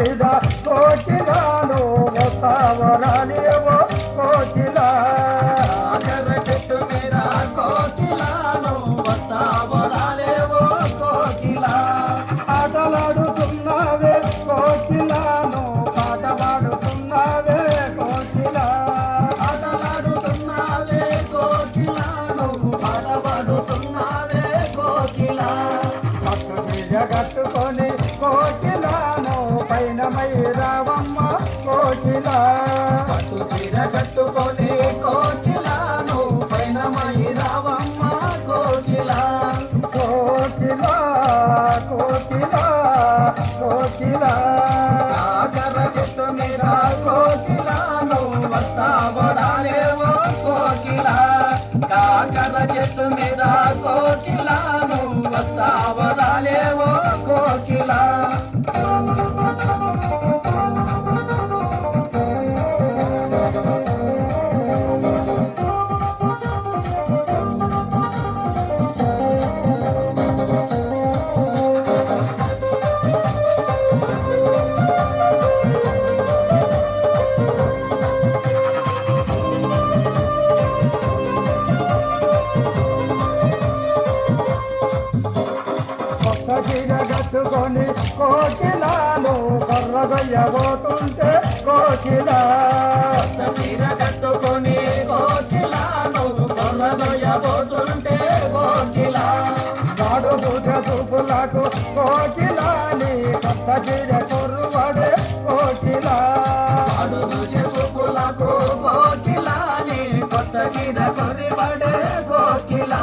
మీద కోకిలాను వస్తావరాలేవో కోకిలా. చెట్టు మీద కోకిలాను వస్తావరాలేవో కోకిలా. ఆటలాడుతున్నావే కోకిలాను పాట పాడుతున్నావే కోకిలా. ఆటలాడుతున్నావే కోకిలాను పాడబడుతున్నావే కోకిలా. చీర కట్టుకొని కోకిలాను కర్రగయ్యబోతుంటే కోకిలా. చీర కట్టుకొని కోకిలాను కొల్లదొయ్యబోతుంటే కోకిలా. నాడు పూజ చూపులకు కోకిలాని కొత్త చీర కొరువడే కోకిలా. అడుగు చెప్పులకు కోకిలాని కొత్త చీర కోకిలా కోకిలా.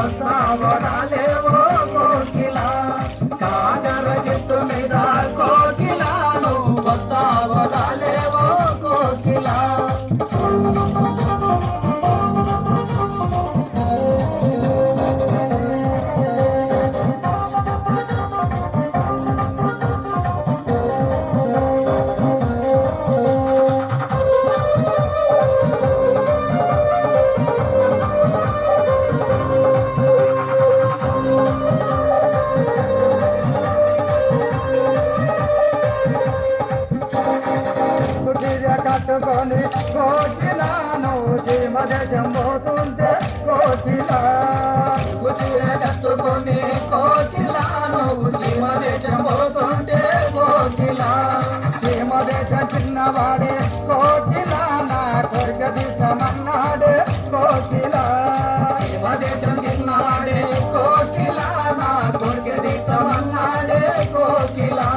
కోకిలాను కట్టుకొని కోకిలాను చీమ దేశం పోతుంటే కోకిలా కుచీర కట్టుకొని పోతుంటే కోకిలా. చిన్నవాడే కోకిలా నా కొరిక దిశమన్నాడే కోకిలా. సీమ దేశం చిన్నాడే కోకిలా నా కోకిలా. కోకిలా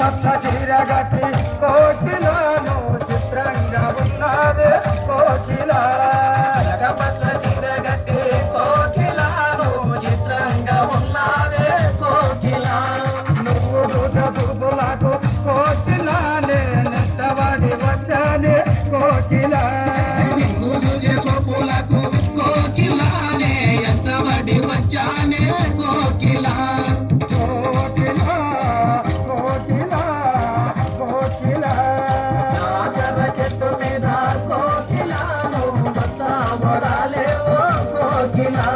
বাচ্চা জিরা ঘাটে ওঠে না